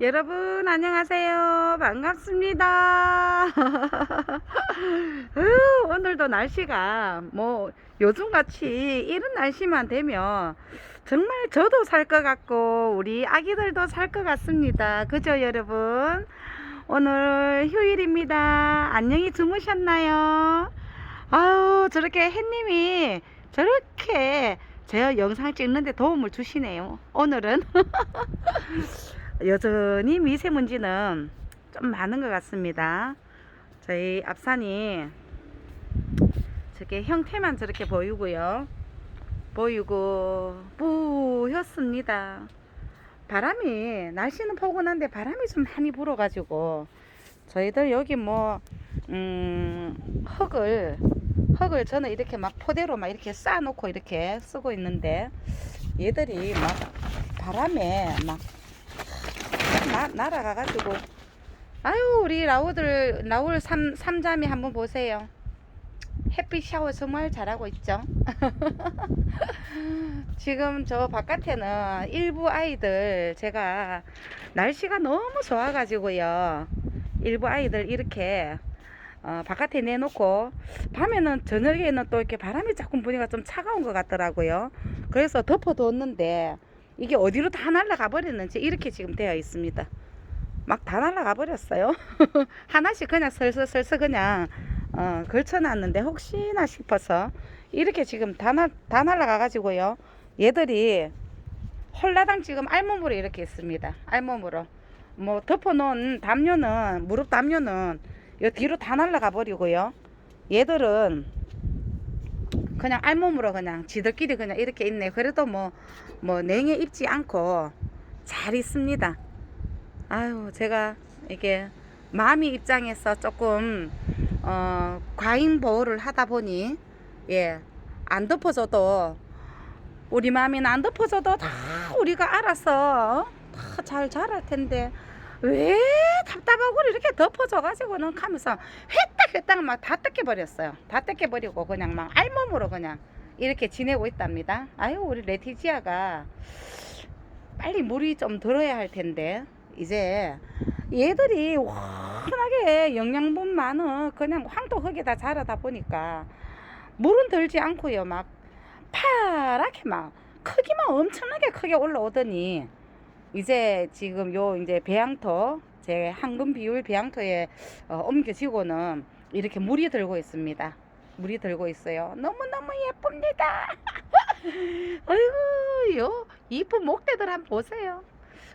여러분 안녕하세요. 반갑습니다. 으, 오늘도 날씨가 뭐 요즘같이 이런 날씨만 되면 정말 저도 살 것 같고 우리 아기들도 살 것 같습니다. 그죠 여러분? 오늘 휴일입니다. 안녕히 주무셨나요? 아유 저렇게 햇님이 저렇게 제 영상 찍는데 도움을 주시네요. 오늘은 여전히 미세먼지는 좀 많은 것 같습니다. 저희 앞산이 저렇게 형태만 저렇게 보이고요. 보이고 뿌였습니다. 바람이 날씨는 포근한데 바람이 좀 많이 불어가지고 저희들 여기 뭐 음, 흙을 흙을 저는 이렇게 막 포대로 막 이렇게 쌓아놓고 이렇게 쓰고 있는데 얘들이 막 바람에 막 나, 날아가가지고. 아유 우리 라우들 라울 삼, 삼자매 한번 보세요. 햇빛 샤워 정말 잘하고 있죠? 지금 저 바깥에는 일부 아이들 제가 날씨가 너무 좋아 가지고요. 일부 아이들 이렇게 어, 바깥에 내놓고 밤에는 저녁에는 또 이렇게 바람이 조금 부니까 좀 차가운 것 같더라고요. 그래서 덮어뒀는데 이게 어디로 다 날아가 버렸는지 이렇게 지금 되어 있습니다. 막 다 날아가 버렸어요. 하나씩 그냥 슬슬슬슬 그냥 어, 걸쳐놨는데 혹시나 싶어서 이렇게 지금 다, 나, 다 날아가 가지고요. 얘들이 홀라당 지금 알몸으로 이렇게 있습니다. 알몸으로. 뭐 덮어놓은 담요는 무릎 담요는 요 뒤로 다 날아가 버리고요. 얘들은 그냥 알몸으로 그냥 지들끼리 그냥 이렇게 있네. 그래도 뭐, 뭐, 냉해 입지 않고 잘 있습니다. 아유, 제가 이게 마미 입장에서 조금, 어, 과잉 보호를 하다 보니, 예, 안 덮어줘도, 우리 마미는 안 덮어줘도 다 우리가 알아서 다 잘 자랄 텐데, 왜 답답하고 이렇게 덮어줘가지고는 하면서 회딱 회딱 막 다 뜯겨버렸어요. 다 뜯겨버리고 그냥 막 알몸으로 그냥 이렇게 지내고 있답니다. 아유 우리 레티지아가 빨리 물이 좀 들어야 할 텐데 이제 얘들이 워낙에 영양분 많은 그냥 황토흙에 다 자라다 보니까 물은 들지 않고요. 막 파랗게 막 크기만 엄청나게 크게 올라오더니 이제 지금 요 이제 배양토 제 황금 비율 배양토에 어, 옮겨지고는 이렇게 물이 들고 있습니다. 물이 들고 있어요. 너무너무 예쁩니다. 아이고, 요 이쁜 목대들 한번 보세요.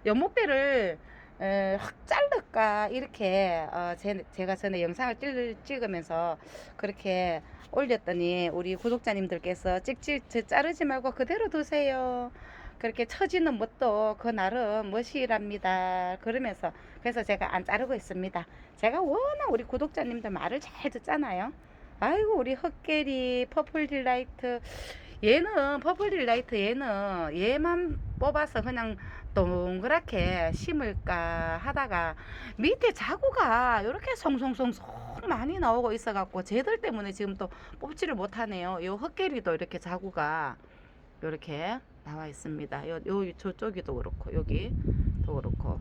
요 목대를 에, 확 자를까 이렇게 어, 제, 제가 전에 영상을 찍, 찍으면서 그렇게 올렸더니 우리 구독자님들께서 찍찍 저 자르지 말고 그대로 두세요. 그렇게 처지는 멋도 그 나름 멋이랍니다. 그러면서 그래서 제가 안 자르고 있습니다. 제가 워낙 우리 구독자님들 말을 잘 듣잖아요. 아이고 우리 흑계리 퍼플 딜라이트 얘는 퍼플 딜라이트 얘는 얘만 뽑아서 그냥 동그랗게 심을까 하다가 밑에 자구가 이렇게 송송송송 많이 나오고 있어 갖고 쟤들 때문에 지금 또 뽑지를 못하네요. 요 흑계리도 이렇게 자구가 이렇게 나와 있습니다. 요, 요 저쪽이도 그렇고 여기도 그렇고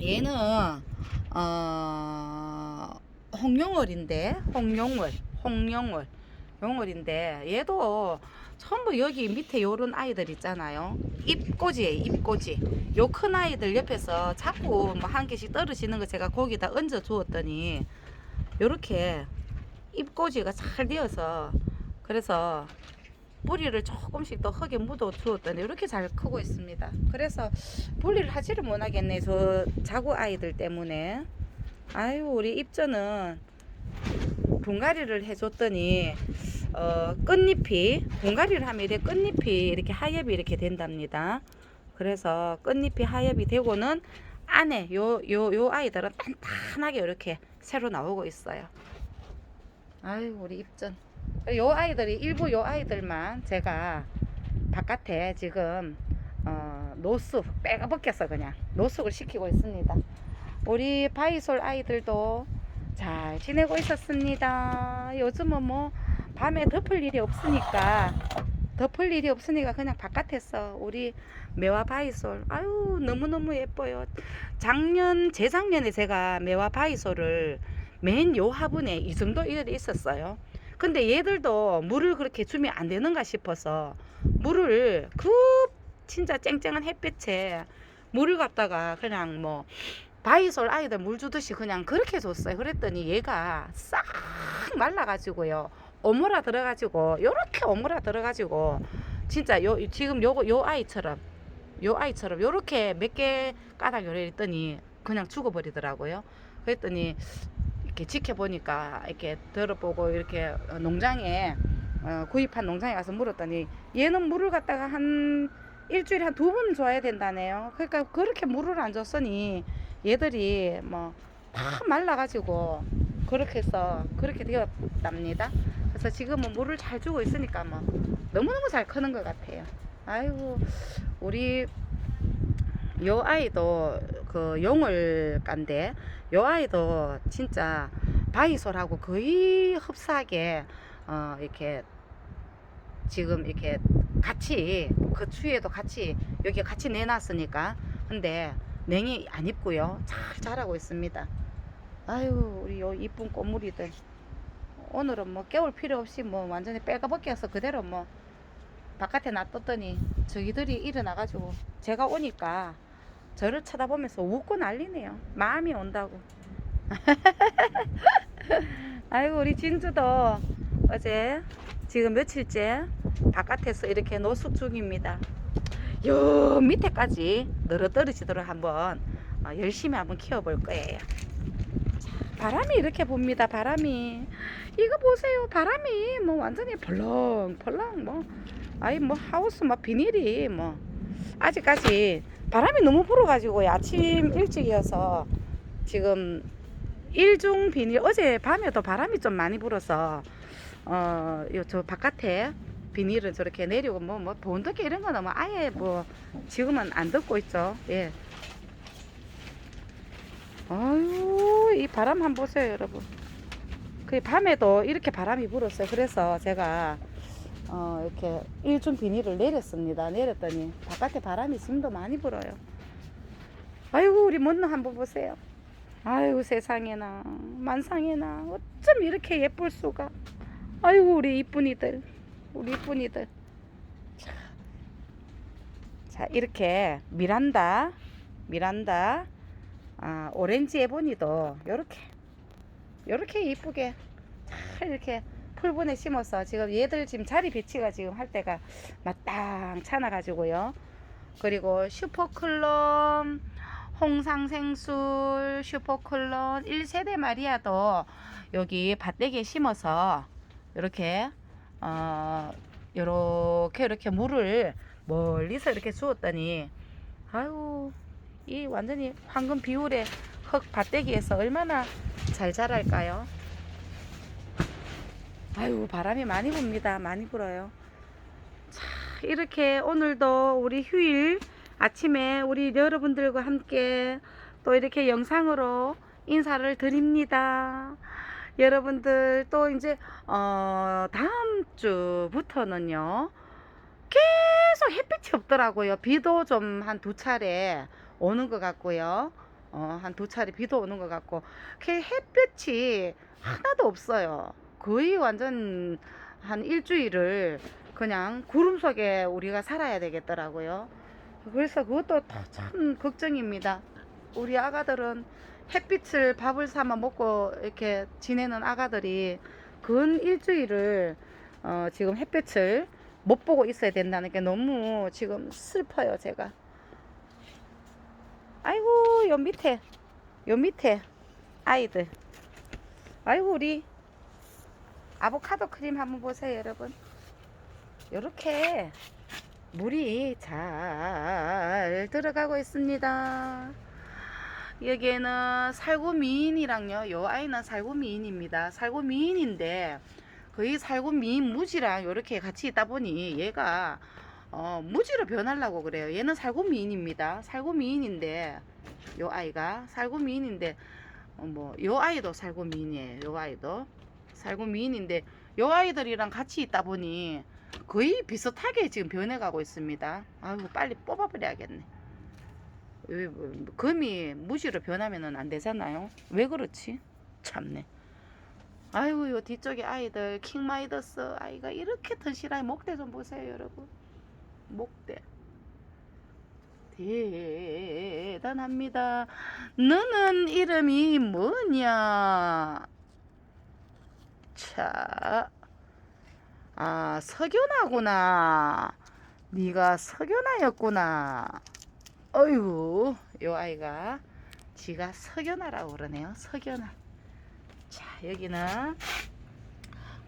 얘는 어 홍룡월인데 홍룡월 홍룡월 용월인데 얘도 전부 여기 밑에 요런 아이들 있잖아요. 잎꽂이에요, 잎꽂이. 요 큰 아이들 옆에서 자꾸 뭐 한 개씩 떨어지는 거 제가 거기다 얹어 주었더니 요렇게 잎꽂이가 잘 되어서 그래서 뿌리를 조금씩 더 흙에 묻어 주었더니 이렇게 잘 크고 있습니다. 그래서 분리를 하지를 못하겠네. 저 자구 아이들 때문에. 아유, 우리 입전은 분갈이를 해줬더니 어, 끝잎이 분갈이를 하면 이렇게 끝잎이 이렇게 하엽이 이렇게 된답니다. 그래서 끝잎이 하엽이 되고는 안에 요 요 요 아이들은 단단하게 이렇게 새로 나오고 있어요. 아유 우리 입전. 요 아이들이 일부 요 아이들만 제가 바깥에 지금 어, 노숙 빼가 벗겨서 그냥 노숙을 시키고 있습니다. 우리 바이솔 아이들도 잘 지내고 있었습니다. 요즘은 뭐 밤에 덮을 일이 없으니까 덮을 일이 없으니까 그냥 바깥에서 우리 매화 바이솔 아유 너무너무 예뻐요 작년 재작년에 제가 매화 바이솔을 맨 요 화분에 이 정도 일이 있었어요 근데 얘들도 물을 그렇게 주면 안 되는가 싶어서 물을 그 진짜 쨍쨍한 햇빛에 물을 갖다가 그냥 뭐 바이솔 아이들 물 주듯이 그냥 그렇게 줬어요 그랬더니 얘가 싹 말라가지고요 오므라 들어가지고 요렇게 오므라 들어가지고 진짜 요 지금 요거 요 아이처럼 요 아이처럼 요렇게 몇 개 까닥 요래 있더니 그냥 죽어버리더라고요. 그랬더니 이렇게 지켜보니까 이렇게 들어보고 이렇게 어, 농장에 어, 구입한 농장에 가서 물었더니 얘는 물을 갖다가 한 일주일에 한 두 번 줘야 된다네요. 그러니까 그렇게 물을 안 줬으니 얘들이 뭐 다 말라가지고 그렇게 해서 그렇게 되었답니다. 그래서 지금은 물을 잘 주고 있으니까 뭐 너무너무 잘 크는 것 같아요. 아이고 우리 요 아이도 그 용을간데 요 아이도 진짜 바이솔하고 거의 흡사하게 어 이렇게 지금 이렇게 같이 그 추위에도 같이 여기 같이 내놨으니까. 근데 냉이 안 입고요. 잘 자라고 있습니다. 아유 우리 요 이쁜 꽃무리들. 오늘은 뭐 깨울 필요 없이 뭐 완전히 빼가벗겨서 그대로 뭐 바깥에 놔뒀더니 저기들이 일어나가지고 제가 오니까 저를 쳐다보면서 웃고 난리네요. 마음이 온다고. 아이고 우리 진주도 어제 지금 며칠째 바깥에서 이렇게 노숙 중입니다. 요 밑에까지 늘어떨어지도록 한번 어, 열심히 한번 키워볼 거예요. 자, 바람이 이렇게 봅니다. 바람이 이거 보세요. 바람이 뭐 완전히 벌렁 벌렁 뭐 아이 뭐 하우스 막 비닐이 뭐 아직까지 바람이 너무 불어가지고 아침 일찍이어서 지금 일중 비닐 어제 밤에도 바람이 좀 많이 불어서 어요 저 바깥에 비닐은 저렇게 내리고 뭐뭐 본드기 이런 거는 뭐 아예 뭐 지금은 안 듣고 있죠. 예. 아유 이 바람 한번 보세요 여러분. 그 밤에도 이렇게 바람이 불었어요. 그래서 제가 어, 이렇게 일중 비닐을 내렸습니다. 내렸더니 바깥에 바람이 지금도 많이 불어요. 아이고 우리 먼너 한번 보세요. 아이고 세상에나 만상에나 어쩜 이렇게 예쁠 수가. 아이고 우리 이쁜이들 우리 이쁜이들. 자, 자 이렇게 미란다 미란다 아, 오렌지 에보니도 요렇게 요렇게 이쁘게 잘 이렇게 풀분에 심어서 지금 얘들 지금 자리 배치가 지금 할 때가 마땅찮아 가지고요. 그리고 슈퍼클론, 홍상생술, 슈퍼클론 1세대 마리아도 여기 밭대기에 심어서 이렇게 어 요렇게 이렇게 물을 멀리서 이렇게 주었더니 아유 이 완전히 황금 비율의 흙 밭대기에서 얼마나 잘 자랄까요? 아유 바람이 많이 붑니다. 많이 불어요. 자 이렇게 오늘도 우리 휴일 아침에 우리 여러분들과 함께 또 이렇게 영상으로 인사를 드립니다. 여러분들 또 이제 어 다음 주부터는요 계속 햇빛이 없더라고요. 비도 좀 한 두 차례 오는 것 같고요. 어, 한 두 차례 비도 오는 것 같고. 그 햇빛이 하나도 없어요 거의 완전 한 일주일을 그냥 구름 속에 우리가 살아야 되겠더라고요. 그래서 그것도 참 걱정입니다. 우리 아가들은 햇빛을 밥을 삼아 먹고 이렇게 지내는 아가들이 근 일주일을 어 지금 햇빛을 못 보고 있어야 된다는 게 너무 지금 슬퍼요, 제가. 아이고, 요 밑에, 요 밑에 아이들. 아이고, 우리 아보카도 크림 한번 보세요 여러분. 이렇게 물이 잘 들어가고 있습니다. 여기에는 살구미인이랑요 요 아이는 살구미인입니다. 살구미인인데 거의 살구미인 무지랑 이렇게 같이 있다 보니 얘가 어, 무지로 변하려고 그래요. 얘는 살구미인입니다. 살구미인인데 요 아이가 살구미인인데 어, 뭐요 아이도 살구미인이에요. 요 아이도 살고 미인인데 요 아이들이랑 같이 있다 보니 거의 비슷하게 지금 변해가고 있습니다. 아이고 빨리 뽑아버려야겠네. 왜, 뭐, 금이 무시로 변하면은 안 되잖아요. 왜 그렇지? 참네. 아이고 요 뒤쪽에 아이들 킹마이더스 아이가 이렇게 튼실하게 목대 좀 보세요 여러분. 목대. 대단합니다. 너는 이름이 뭐냐? 자, 아 석연아구나. 네가 석연아였구나. 어휴, 요 아이가 지가 석연아라고 그러네요. 석연아. 자, 여기는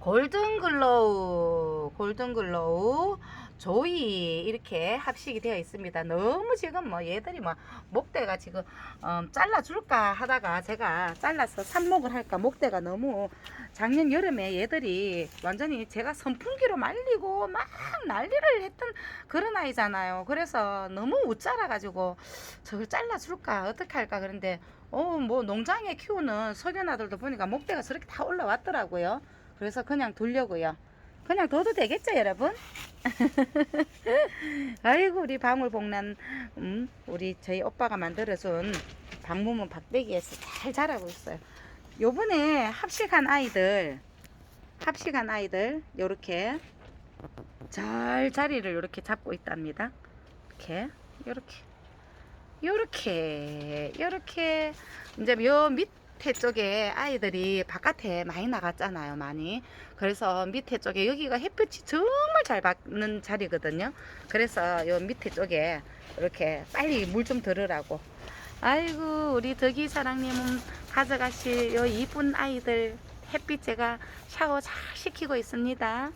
골든 글로우, 골든 글로우, 조이 이렇게 합식이 되어 있습니다. 너무 지금 뭐 얘들이 뭐 목대가 지금 음, 잘라줄까 하다가 제가 잘라서 삽목을 할까 목대가 너무 작년 여름에 얘들이 완전히 제가 선풍기로 말리고 막 난리를 했던 그런 아이잖아요. 그래서 너무 웃자라 가지고 저걸 잘라줄까 어떻게 할까 그런데 어 뭐 농장에 키우는 석연아들도 보니까 목대가 저렇게 다 올라왔더라고요. 그래서 그냥 두려고요. 그냥 둬도 되겠죠, 여러분? 아이고 우리 방울복란 음, 우리 저희 오빠가 만들어준 방무문 박대기에서 잘 자라고 있어요. 요번에 합식한 아이들 합식한 아이들 요렇게 잘 자리를 요렇게 잡고 있답니다. 이렇게 요렇게 요렇게 요렇게 이제 요 밑에 쪽에 아이들이 바깥에 많이 나갔잖아요 많이. 그래서 밑에 쪽에 여기가 햇볕이 정말 잘 받는 자리거든요. 그래서 요 밑에 쪽에 이렇게 빨리 물 좀 들으라고. 아이고 우리 덕이 사랑님은 가져가실 요 이쁜 아이들 햇빛 제가 샤워 잘 시키고 있습니다.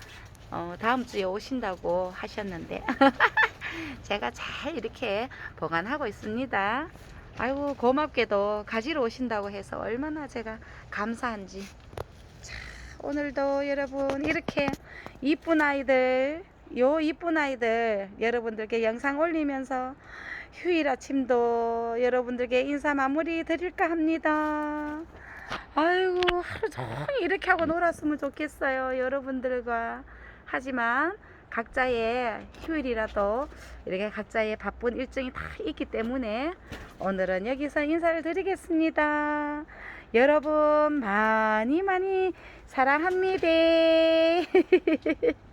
어, 다음 주에 오신다고 하셨는데. 제가 잘 이렇게 보관하고 있습니다. 아이고 고맙게도 가지러 오신다고 해서 얼마나 제가 감사한지. 자, 오늘도 여러분 이렇게 이쁜 아이들, 요 이쁜 아이들 여러분들께 영상 올리면서 휴일 아침도 여러분들께 인사 마무리 드릴까 합니다. 아이고 하루 종일 이렇게 하고 놀았으면 좋겠어요 여러분들과 하지만 각자의 휴일이라도 이렇게 각자의 바쁜 일정이 다 있기 때문에 오늘은 여기서 인사를 드리겠습니다. 여러분 많이 많이 사랑합니다.